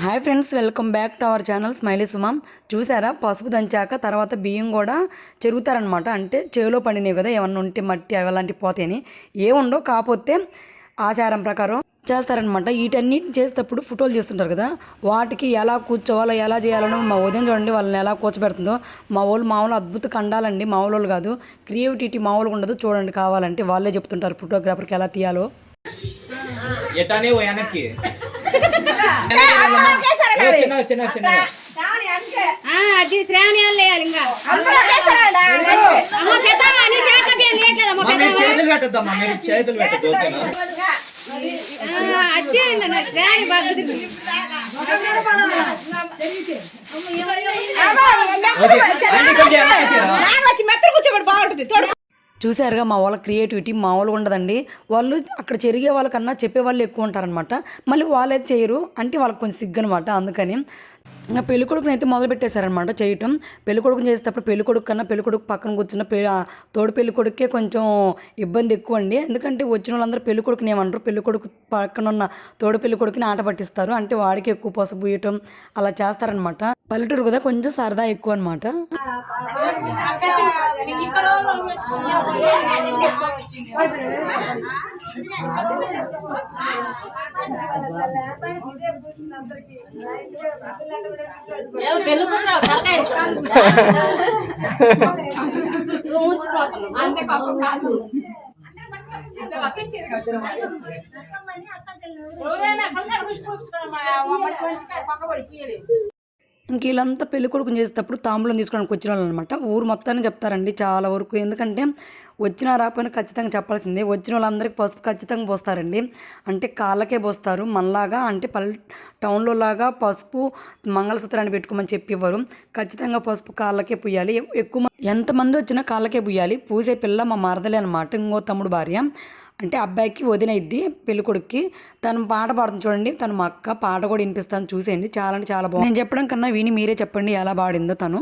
Hi friends welcome back to our channel smiley Sumam. చూసారా? పసుపు దంచాక తర్వాత బియ్యం కూడా చెరుగుతారనమాట అంటే చేలో పండినవి కదా ఏమన్నా ఉంటే మట్టి అవి అలాంటివి పోతాయని ఏముండో కాకపోతే ఆచారం ప్రకారం చేస్తారనమాట వీటన్నిటిని చేసేటప్పుడు ఫోటోలు తీస్తుంటారు కదా వాటికి ఎలా కూర్చోవాలో ఎలా చేయాలనో మా ఉదయం చూడండి వాళ్ళని ఎలా కూర్చోబెడుతుందో. మా వాళ్ళు మామూలు అద్భుత కండాలండి మా వాళ్ళు కాదు. క్రియేటివిటీ మామూలుగా ఉండదు చూడండి కావాలంటే వాళ్ళే చెప్తుంటారు ఫోటోగ్రాఫర్కి ఎలా తీయాలో. ఎటానే అది శ్రావణి అని లేయాలి ఇంకా అమ్మ పెద్దమ్మ నీ చేతిలో బియ్యం లేయట్లేదమ్మ మా మీరు పెద్దమ్మ చేతులు పెట్టద్దమ్మా మీరు చేతులు పెట్టద్దు ఓకేనా ఆ, అది నా శ్రావణి బాగా కుదిరింది. ఓకే అన్ని కొంచెం వెనక్కి వచ్చారా? చూసారుగా మా వాళ్ళ క్రియేటివిటీ మామూలుగా ఉండదండి. వాళ్ళు అక్కడ చెరిగే వాళ్ళకన్నా చెప్పే వాళ్ళు ఎక్కువ ఉంటారనమాట మళ్ళీ వాళ్ళైతే చేయరు. అంటే వాళ్ళకి కొంచెం సిగ్గు అనమాట అందుకని ఇంకా పెళ్ళికొడుకుని అయితే మొదలు పెట్టేశారనమాట చేయటం. పెళ్ళికొడుకుని చేసేటప్పుడు పెళ్ళికొడుకు కన్నా పెళ్ళికొడుకు పక్కన కూర్చున్న పె తోడు పెళ్ళికొడుకే కొంచెం ఇబ్బంది ఎక్కువ అండి ఎందుకంటే వచ్చిన వాళ్ళందరూ పెళ్ళికొడుకుని ఏమంటారు? పెళ్ళికొడుకు పక్కన ఉన్న తోడు పెళ్ళికొడుకుని ఆట పట్టిస్తారు. అంటే వాడికి ఎక్కువ పసుపు అలా చేస్తారనమాట పల్లెటూరు కదా కొంచెం సరదా ఎక్కువ అనమాట ఎవరైనా పక్కన కూర్చుకోవచ్చు పక్క పడి ఇంక వీళ్ళంతా పెళ్ళి కొడుకుని చేసేటప్పుడు తాంబూలం తీసుకోవడానికి వచ్చిన వాళ్ళు అనమాట ఊరు మొత్తాన్ని చెప్తారండి చాలా వరకు. ఎందుకంటే వచ్చినా రాకపోయినా ఖచ్చితంగా చెప్పాల్సిందే. వచ్చిన వాళ్ళందరికీ పసుపు ఖచ్చితంగా పోస్తారండి. అంటే కాళ్ళకే పోస్తారు. మనలాగా అంటే పల్లె టౌన్లో లాగా పసుపు మంగళసూత్రాన్ని పెట్టుకోమని చెప్పేవారు ఖచ్చితంగా పసుపు కాళ్ళకే పుయ్యాలి ఎక్కువ ఎంతమంది వచ్చినా కాళ్ళకే పుయ్యాలి పూసే పిల్ల మా మరదలే అనమాట ఇంకో తమ్ముడు భార్య. అంటే అబ్బాయికి వదిన ఇద్ది పెళ్ళికొడుక్కి. తను పాట పాడుతుంది చూడండి తను మా అక్క పాట కూడా వినిపిస్తాను చూసేయండి. చాలా అంటే చాలా బాగుంది. నేను చెప్పడం కన్నా విని మీరే చెప్పండి ఎలా పాడిందో తను.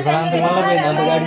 ఇక్కడ అంత మళ్ళీ పోయింది అంత గాడి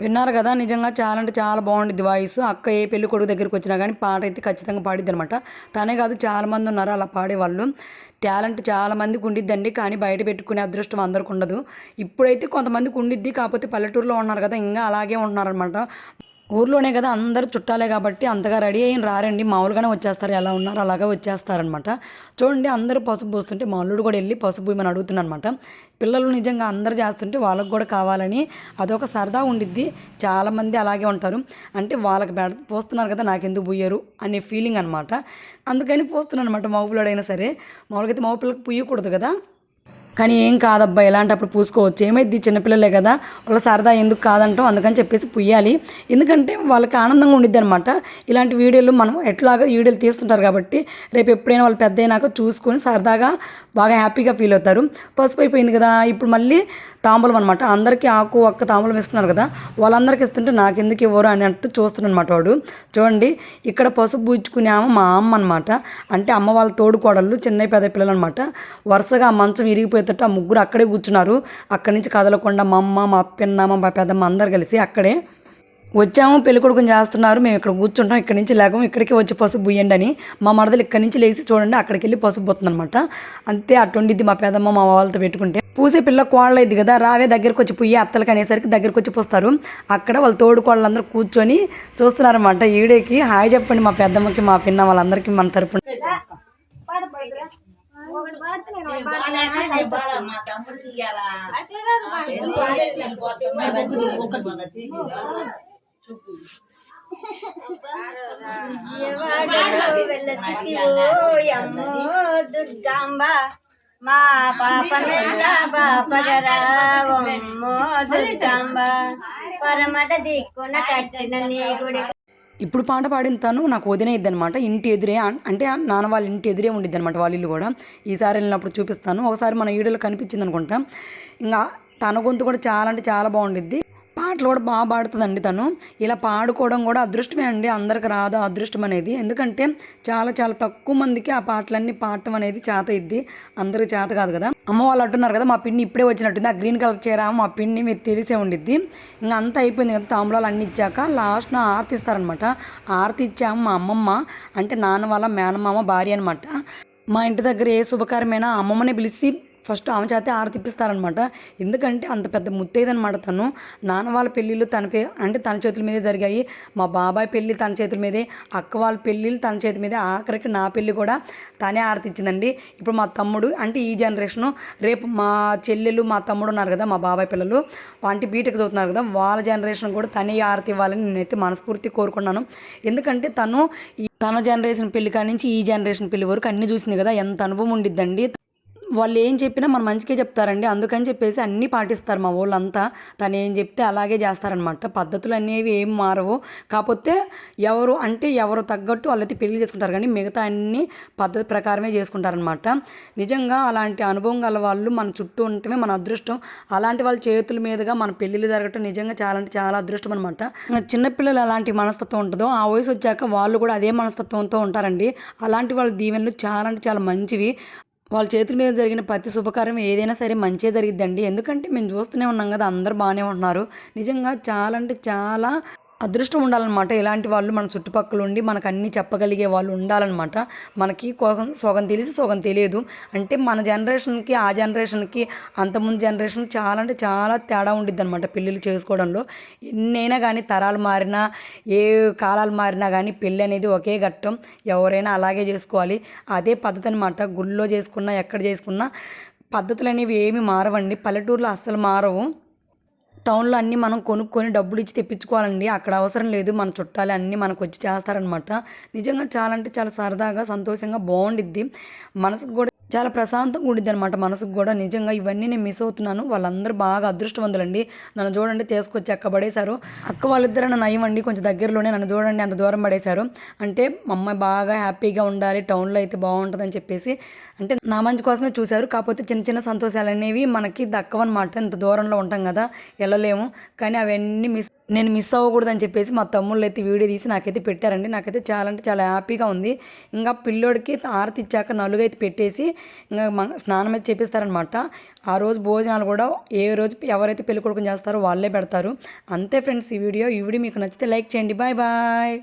విన్నారు కదా నిజంగా చాలా అంటే చాలా బాగుండిద్ది వాయిస్. అక్క ఏ పెళ్ళి కొడుకు దగ్గరికి వచ్చినా కానీ పాట అయితే ఖచ్చితంగా పాడిద్ది అనమాట తనే కాదు చాలామంది ఉన్నారు అలా పాడేవాళ్ళు. టాలెంట్ చాలా మందికి ఉండిద్దండి కానీ బయట పెట్టుకునే అదృష్టం అందరికి ఉండదు. ఇప్పుడైతే కొంతమందికి ఉండిద్ది కాకపోతే పల్లెటూరులో ఉన్నారు కదా ఇంకా అలాగే ఉంటున్నారనమాట ఊర్లోనే కదా అందరూ చుట్టాలే కాబట్టి అంతగా రెడీ అయిన రారండి. మామూలుగానే వచ్చేస్తారు ఎలా ఉన్నారు అలాగే వచ్చేస్తారనమాట. చూడండి అందరూ పసుపు పోస్తుంటే మా అల్లుడు కూడా వెళ్ళి పసుపు పూయమని అడుగుతున్నానమాట పిల్లలు నిజంగా అందరు చేస్తుంటే వాళ్ళకు కూడా కావాలని అదొక సరదా ఉండిద్ది. చాలామంది అలాగే ఉంటారు. అంటే వాళ్ళకి బెడ పోస్తున్నారు కదా నాకెందుకు పోయారు అనే ఫీలింగ్ అనమాట. అందుకని పోస్తున్నాను అనమాట మగపిల్లడైనా సరే. మామూలుగా అయితే మగ పిల్లలకు పుయ్యకూడదు కదా. కానీ ఏం కాదబ్బా ఇలాంటప్పుడు పూసుకోవచ్చు. ఏమైంది చిన్నపిల్లలే కదా. వాళ్ళ సరదా ఎందుకు కాదంటాం అందుకని చెప్పేసి పుయ్యాలి. ఎందుకంటే వాళ్ళకి ఆనందంగా ఉండిద్ది అనమాట ఇలాంటి వీడియోలు మనం ఎట్లాగా వీడియోలు తీస్తుంటారు కాబట్టి రేపు ఎప్పుడైనా వాళ్ళు పెద్ద అయినాక చూసుకొని సరదాగా బాగా హ్యాపీగా ఫీల్ అవుతారు. పసుపు అయిపోయింది కదా. ఇప్పుడు మళ్ళీ తాంబూలం అనమాట అందరికీ ఆకు ఒక్క తాంబూలం ఇస్తున్నారు కదా. వాళ్ళందరికీ ఇస్తుంటే నాకెందుకు ఇవ్వరు అని అంటూ చూస్తున్నాడు వాడు. చూడండి ఇక్కడ పసుపు పూచుకునే ఆమె మా అమ్మ అనమాట అంటే అమ్మ వాళ్ళ తోడుకోడళ్ళు చిన్న పెద్ద పిల్లలు అనమాట వరుసగా మంచం విరిగిపోయేటట్టు ఆ ముగ్గురు అక్కడే కూర్చున్నారు. అక్కడి నుంచి కదలకుండా మా అమ్మ మా పిన్న మా పెద్దమ్మ అందరు కలిసి అక్కడే వచ్చాము. పెళ్ళికొడుకుని చేస్తున్నారు. మేము ఇక్కడ కూర్చుంటాం. ఇక్కడి నుంచి లేకము ఇక్కడికి వచ్చి పసుపు బుయ్యండి అని మా మరదలు ఇక్కడి నుంచి లేచి చూడండి అక్కడికి వెళ్ళి పసుపు పోతుంది అనమాట అంతే అటుండిద్ది మా పెదమ్మ మా వాళ్ళతో పెట్టుకుంటే. పూసే పిల్ల కోళ్ళైద్ది కదా రావే దగ్గరికి వచ్చి పుయ్యి అత్తలకి అనేసరికి దగ్గరకు వచ్చి పోస్తారు. అక్కడ వాళ్ళ తోడు కోళ్ళందరూ కూర్చొని చూస్తున్నారన్నమాట. ఈడేకి హాయ్ చెప్పండి మా పెద్దమ్మకి మా పిన్న వాళ్ళందరికీ మన తరపున. మా తమ్ముడికి ఇయ్యాలా దుర్గాంబ మా పాప దుర్గాంబ పరమట దిక్కున కట్టిన నీ గుడి ఇప్పుడు పాట పాడిన తను నాకు వదిన అనమాట ఇంటి ఎదురే అంటే ఆ నాన్న వాళ్ళ ఇంటి ఎదురే ఉండిద్ది అనమాట వాళ్ళ ఇల్లు కూడా. ఈసారి వెళ్ళినప్పుడు చూపిస్తాను. ఒకసారి మన ఈడలో కనిపించింది అనుకుంటా ఇంకా తన గొంతు కూడా చాలా అంటే చాలా బాగుండిద్ది. పాటలు కూడా బాగా పాడుతుందండి తను. ఇలా పాడుకోవడం కూడా అదృష్టమే అండి. అందరికి రాదు అదృష్టం అనేది. ఎందుకంటే చాలా చాలా తక్కువ మందికి ఆ పాటలన్నీ పాడటం అనేది చేత ఇద్ది అందరికి చేత కాదు కదా. అమ్మ వాళ్ళు అంటున్నారు కదా మా పిన్ని ఇప్పుడే వచ్చినట్టుంది. ఆ గ్రీన్ కలర్ చీర మా పిన్ని మీరు తెలిసే ఉండిద్ది. ఇంకా అంతా అయిపోయింది కదా తాంబూలాలు అన్ని ఇచ్చాక లాస్ట్న ఆరతి ఇస్తారనమాట ఆరతి ఇచ్చాము మా అమ్మమ్మ. అంటే నాన్న వాళ్ళ మేనమామ భార్య అనమాట మా ఇంటి దగ్గర ఏ శుభకార్యమైనా అమ్మమ్మని పిలిచి ఫస్ట్ ఆమె చేతే ఆరతిప్పిస్తారనమాట ఎందుకంటే అంత పెద్ద ముత్తైదనమాట తను. నాన్న వాళ్ళ పెళ్ళిళ్ళు తన పే అంటే తన చేతుల మీదే జరిగాయి. మా బాబాయ్ పెళ్ళి తన చేతుల మీదే అక్క వాళ్ళ పెళ్ళిళ్ళు తన చేతి మీదే ఆఖరికి నా పెళ్ళి కూడా తనే ఆరతి ఇచ్చిందండి ఇప్పుడు మా తమ్ముడు అంటే ఈ జనరేషను రేపు మా చెల్లెలు మా తమ్ముడు ఉన్నారు కదా మా బాబాయ్ పిల్లలు అంటే బీటెక్ చదువుతున్నారు కదా వాళ్ళ జనరేషన్ కూడా తనే ఆరతి ఇవ్వాలని నేనైతే మనస్ఫూర్తి కోరుకున్నాను. ఎందుకంటే తను ఈ తన జనరేషన్ పెళ్ళి కానించి నుంచి ఈ జనరేషన్ పెళ్ళి వరకు అన్ని చూసింది కదా ఎంత అనుభవం ఉండిద్దండి. వాళ్ళు ఏం చెప్పినా మన మంచికే చెప్తారండి. అందుకని చెప్పేసి అన్నీ పాటిస్తారు మా వాళ్ళంతా తను ఏం చెప్తే అలాగే చేస్తారనమాట పద్ధతులు అనేవి ఏం మారవు. కాకపోతే ఎవరు అంటే ఎవరు తగ్గట్టు వాళ్ళైతే పెళ్ళి చేసుకుంటారు. కానీ మిగతా అన్ని పద్ధతి ప్రకారమే చేసుకుంటారనమాట నిజంగా అలాంటి అనుభవం గల వాళ్ళు మన చుట్టూ ఉండటమే మన అదృష్టం. అలాంటి వాళ్ళ చేతుల మీదుగా మన పెళ్ళిళ్ళు జరగటం నిజంగా చాలా అంటే చాలా అదృష్టం అనమాట చిన్నపిల్లలు అలాంటి మనస్తత్వం ఉంటుందో ఆ వయసు వచ్చాక వాళ్ళు కూడా అదే మనస్తత్వంతో ఉంటారండి. అలాంటి వాళ్ళ దీవెనలు చాలా అంటే చాలా మంచివి. వాళ్ళ చేతుల మీద జరిగిన ప్రతి శుభకార్యం ఏదైనా సరే మంచిగా జరిగిద్దండి. ఎందుకంటే మేము చూస్తూనే ఉన్నాం కదా అందరు బాగానే ఉంటున్నారు. నిజంగా చాలా అంటే చాలా అదృష్టం ఉండాలన్నమాట. ఇలాంటి వాళ్ళు మన చుట్టుపక్కల ఉండి మనకు అన్నీ చెప్పగలిగే వాళ్ళు ఉండాలన్నమాట. మనకి కోగం సోగం తెలిసి సోగం తెలియదు. అంటే మన జనరేషన్కి ఆ జనరేషన్కి అంతకుముందు జనరేషన్ చాలా అంటే చాలా తేడా ఉండిద్ది అనమాట పెళ్ళిళ్ళు చేసుకోవడంలో. ఎన్నైనా కానీ తరాలు మారినా ఏ కాలాలు మారినా కానీ పెళ్ళి అనేది ఒకే ఘట్టం. ఎవరైనా అలాగే చేసుకోవాలి. అదే పద్ధతి అనమాట గుళ్ళో చేసుకున్నా ఎక్కడ చేసుకున్నా పద్ధతులు అనేవి ఏమి మారవండి. పల్లెటూరులో అస్సలు మారవు. టౌన్లో అన్నీ మనం కొనుక్కొని డబ్బులు ఇచ్చి తెప్పించుకోవాలండి. అక్కడ అవసరం లేదు. మన చుట్టాలు అన్నీ మనకు వచ్చి చేస్తారనమాట నిజంగా చాలా అంటే చాలా సరదాగా సంతోషంగా బాగుండిద్ది. మనసుకు కూడా చాలా ప్రశాంతంగా ఉండిద్ది అనమాట మనసుకు కూడా. నిజంగా ఇవన్నీ నేను మిస్ అవుతున్నాను. వాళ్ళందరూ బాగా అదృష్టవంతులండి. నన్ను చూడండి తీసుకొచ్చి అక్క పడేశారు. అక్క వాళ్ళిద్దరు నన్ను అయ్యండి కొంచెం దగ్గరలోనే నన్ను చూడండి అంత దూరం పడేశారు. అంటే మా అమ్మాయి బాగా హ్యాపీగా ఉండాలి టౌన్లో అయితే బాగుంటుందని చెప్పేసి. అంటే నా మంచి కోసమే చూశారు. కాకపోతే చిన్న చిన్న సంతోషాలు అనేవి మనకి దక్కవన్నమాట. ఇంత దూరంలో ఉంటాం కదా వెళ్ళలేము. కానీ అవన్నీ మిస్ నేను మిస్ అవ్వకూడదని చెప్పేసి మా తమ్ముళ్ళు అయితే వీడియో తీసి నాకైతే పెట్టారండి. నాకైతే చాలా అంటే చాలా హ్యాపీగా ఉంది. ఇంకా పిల్లోడికి ఆరతి ఇచ్చాక నలుగైతే పెట్టేసి ఇంకా మన స్నానం అయితే చేపిస్తారనమాట ఆ రోజు భోజనాలు కూడా ఏ రోజు ఎవరైతే పెళ్ళి కొడుకుని చేస్తారో వాళ్ళే పెడతారు. అంతే ఫ్రెండ్స్ ఈ వీడియో ఈ వీడియో మీకు నచ్చితే లైక్ చేయండి. Bye bye.